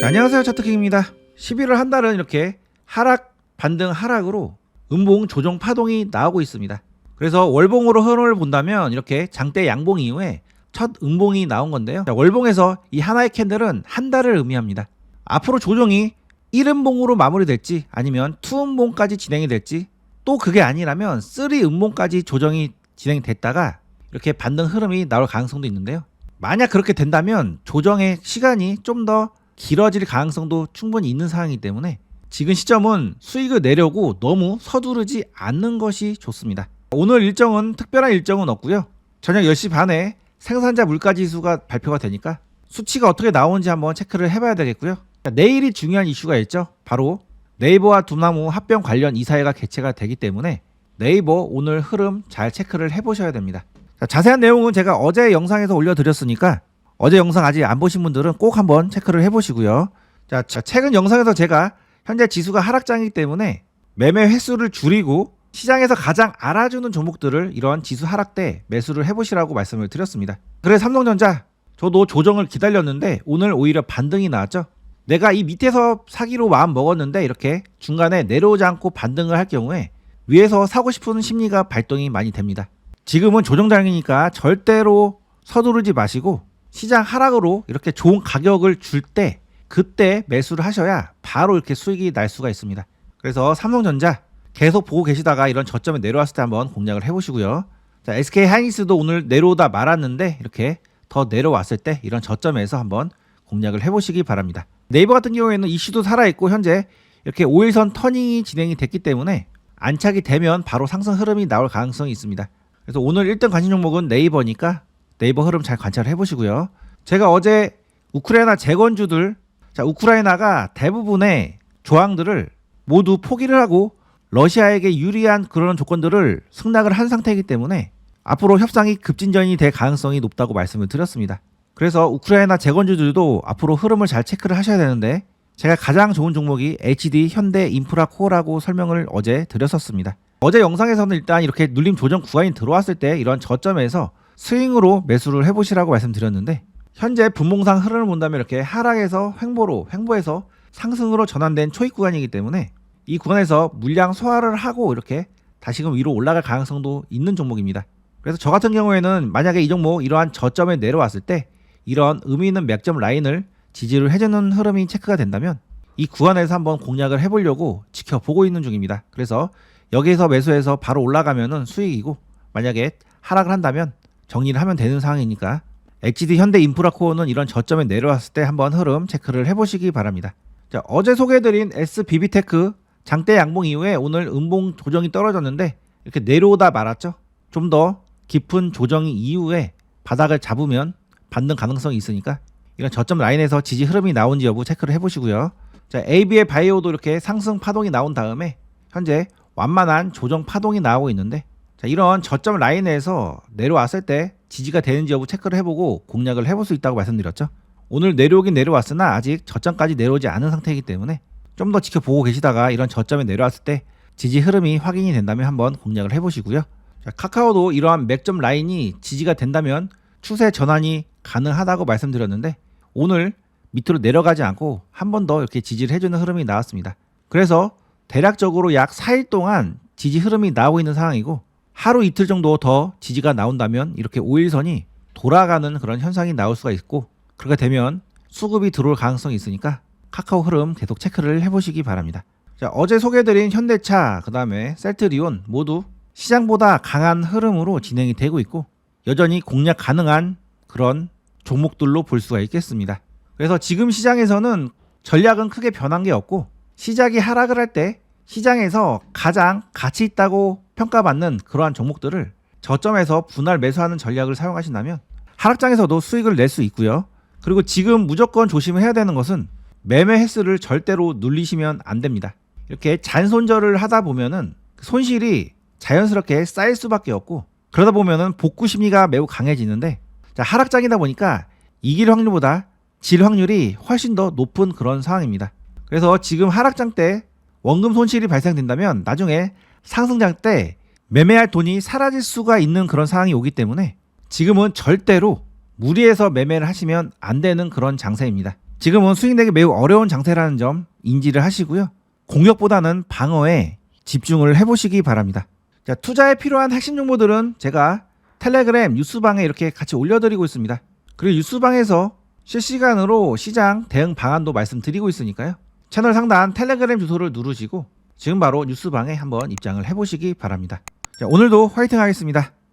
자, 안녕하세요. 차트킹입니다. 11월 한 달은 이렇게 하락 반등 하락으로 음봉 조정 파동이 나오고 있습니다. 그래서 월봉으로 흐름을 본다면 이렇게 장대 양봉 이후에 첫 음봉이 나온 건데요. 자, 월봉에서 이 하나의 캔들은 한 달을 의미합니다. 앞으로 조정이 1음봉으로 마무리될지 아니면 2음봉까지 진행이 될지 또 그게 아니라면 3음봉까지 조정이 진행됐다가 이렇게 반등 흐름이 나올 가능성도 있는데요. 만약 그렇게 된다면 조정의 시간이 좀더 길어질 가능성도 충분히 있는 상황이기 때문에 지금 시점은 수익을 내려고 너무 서두르지 않는 것이 좋습니다. 오늘 일정은 특별한 일정은 없고요. 저녁 10시 반에 생산자 물가 지수가 발표가 되니까 수치가 어떻게 나오는지 한번 체크를 해봐야 되겠고요. 자, 내일이 중요한 이슈가 있죠. 바로 네이버와 두나무 합병 관련 이사회가 개최가 되기 때문에 네이버 오늘 흐름 잘 체크를 해보셔야 됩니다. 자, 자세한 내용은 제가 어제 영상에서 올려드렸으니까 어제 영상 아직 안 보신 분들은 꼭 한번 체크를 해보시고요. 자, 자, 최근 영상에서 제가 현재 지수가 하락장이기 때문에 매매 횟수를 줄이고 시장에서 가장 알아주는 종목들을 이런 지수 하락 때 매수를 해보시라고 말씀을 드렸습니다. 그래 삼성전자 저도 조정을 기다렸는데 오늘 오히려 반등이 나왔죠. 내가 이 밑에서 사기로 마음 먹었는데 이렇게 중간에 내려오지 않고 반등을 할 경우에 위에서 사고 싶은 심리가 발동이 많이 됩니다. 지금은 조정장이니까 절대로 서두르지 마시고 시장 하락으로 이렇게 좋은 가격을 줄 때 그때 매수를 하셔야 바로 이렇게 수익이 날 수가 있습니다. 그래서 삼성전자 계속 보고 계시다가 이런 저점에 내려왔을 때 한번 공략을 해보시고요. 자, SK 하이닉스도 오늘 내려오다 말았는데 이렇게 더 내려왔을 때 이런 저점에서 한번 공략을 해보시기 바랍니다. 네이버 같은 경우에는 이슈도 살아있고 현재 이렇게 5일선 터닝이 진행이 됐기 때문에 안착이 되면 바로 상승 흐름이 나올 가능성이 있습니다. 그래서 오늘 1등 관심 종목은 네이버니까 네이버 흐름 잘 관찰해 보시고요. 제가 어제 우크라이나 재건주들, 자, 우크라이나가 대부분의 조항들을 모두 포기를 하고 러시아에게 유리한 그런 조건들을 승낙을 한 상태이기 때문에 앞으로 협상이 급진전이 될 가능성이 높다고 말씀을 드렸습니다. 그래서 우크라이나 재건주들도 앞으로 흐름을 잘 체크를 하셔야 되는데 제가 가장 좋은 종목이 HD 현대 인프라 코어라고 설명을 어제 드렸었습니다. 어제 영상에서는 일단 이렇게 눌림 조정 구간이 들어왔을 때 이런 저점에서 스윙으로 매수를 해보시라고 말씀드렸는데 현재 분봉상 흐름을 본다면 이렇게 하락에서 횡보로 횡보해서 상승으로 전환된 초입 구간이기 때문에 이 구간에서 물량 소화를 하고 이렇게 다시금 위로 올라갈 가능성도 있는 종목입니다. 그래서 저 같은 경우에는 만약에 이 종목 이러한 저점에 내려왔을 때 이런 의미 있는 맥점 라인을 지지를 해주는 흐름이 체크가 된다면 이 구간에서 한번 공략을 해보려고 지켜보고 있는 중입니다. 그래서 여기에서 매수해서 바로 올라가면은 수익이고 만약에 하락을 한다면 정리를 하면 되는 상황이니까 HD 현대 인프라 코어는 이런 저점에 내려왔을 때 한번 흐름 체크를 해보시기 바랍니다. 자, 어제 소개해드린 SBB테크 장대 양봉 이후에 오늘 음봉 조정이 떨어졌는데 이렇게 내려오다 말았죠. 좀 더 깊은 조정 이후에 바닥을 잡으면 반등 가능성이 있으니까 이런 저점 라인에서 지지 흐름이 나온지 여부 체크를 해보시고요. 자, AB의 바이오도 이렇게 상승 파동이 나온 다음에 현재 완만한 조정 파동이 나오고 있는데 자, 이런 저점 라인에서 내려왔을 때 지지가 되는지 여부 체크를 해보고 공략을 해볼 수 있다고 말씀드렸죠. 오늘 내려오긴 내려왔으나 아직 저점까지 내려오지 않은 상태이기 때문에 좀 더 지켜보고 계시다가 이런 저점에 내려왔을 때 지지 흐름이 확인이 된다면 한번 공략을 해보시고요. 자, 카카오도 이러한 맥점 라인이 지지가 된다면 추세 전환이 가능하다고 말씀드렸는데 오늘 밑으로 내려가지 않고 한 번 더 이렇게 지지를 해주는 흐름이 나왔습니다. 그래서 대략적으로 약 4일 동안 지지 흐름이 나오고 있는 상황이고 하루 이틀 정도 더 지지가 나온다면 이렇게 5일선이 돌아가는 그런 현상이 나올 수가 있고 그렇게 되면 수급이 들어올 가능성이 있으니까 카카오 흐름 계속 체크를 해보시기 바랍니다. 자, 어제 소개해드린 현대차, 그 다음에 셀트리온 모두 시장보다 강한 흐름으로 진행이 되고 있고 여전히 공략 가능한 그런 종목들로 볼 수가 있겠습니다. 그래서 지금 시장에서는 전략은 크게 변한 게 없고 시작이 하락을 할 때 시장에서 가장 가치 있다고 평가받는 그러한 종목들을 저점에서 분할 매수하는 전략을 사용하신다면 하락장에서도 수익을 낼 수 있고요. 그리고 지금 무조건 조심을 해야 되는 것은 매매 횟수를 절대로 눌리시면 안 됩니다. 이렇게 잔손절을 하다 보면은 손실이 자연스럽게 쌓일 수밖에 없고 그러다 보면은 복구 심리가 매우 강해지는데 자, 하락장이다 보니까 이길 확률보다 질 확률이 훨씬 더 높은 그런 상황입니다. 그래서 지금 하락장 때 원금 손실이 발생된다면 나중에 상승장 때 매매할 돈이 사라질 수가 있는 그런 상황이 오기 때문에 지금은 절대로 무리해서 매매를 하시면 안 되는 그런 장세입니다. 지금은 수익내기 매우 어려운 장세라는 점 인지를 하시고요. 공격보다는 방어에 집중을 해보시기 바랍니다. 자, 투자에 필요한 핵심 정보들은 제가 텔레그램 뉴스방에 이렇게 같이 올려드리고 있습니다. 그리고 뉴스방에서 실시간으로 시장 대응 방안도 말씀드리고 있으니까요. 채널 상단 텔레그램 주소를 누르시고 지금 바로 뉴스방에 한번 입장을 해보시기 바랍니다. 자, 오늘도 화이팅 하겠습니다.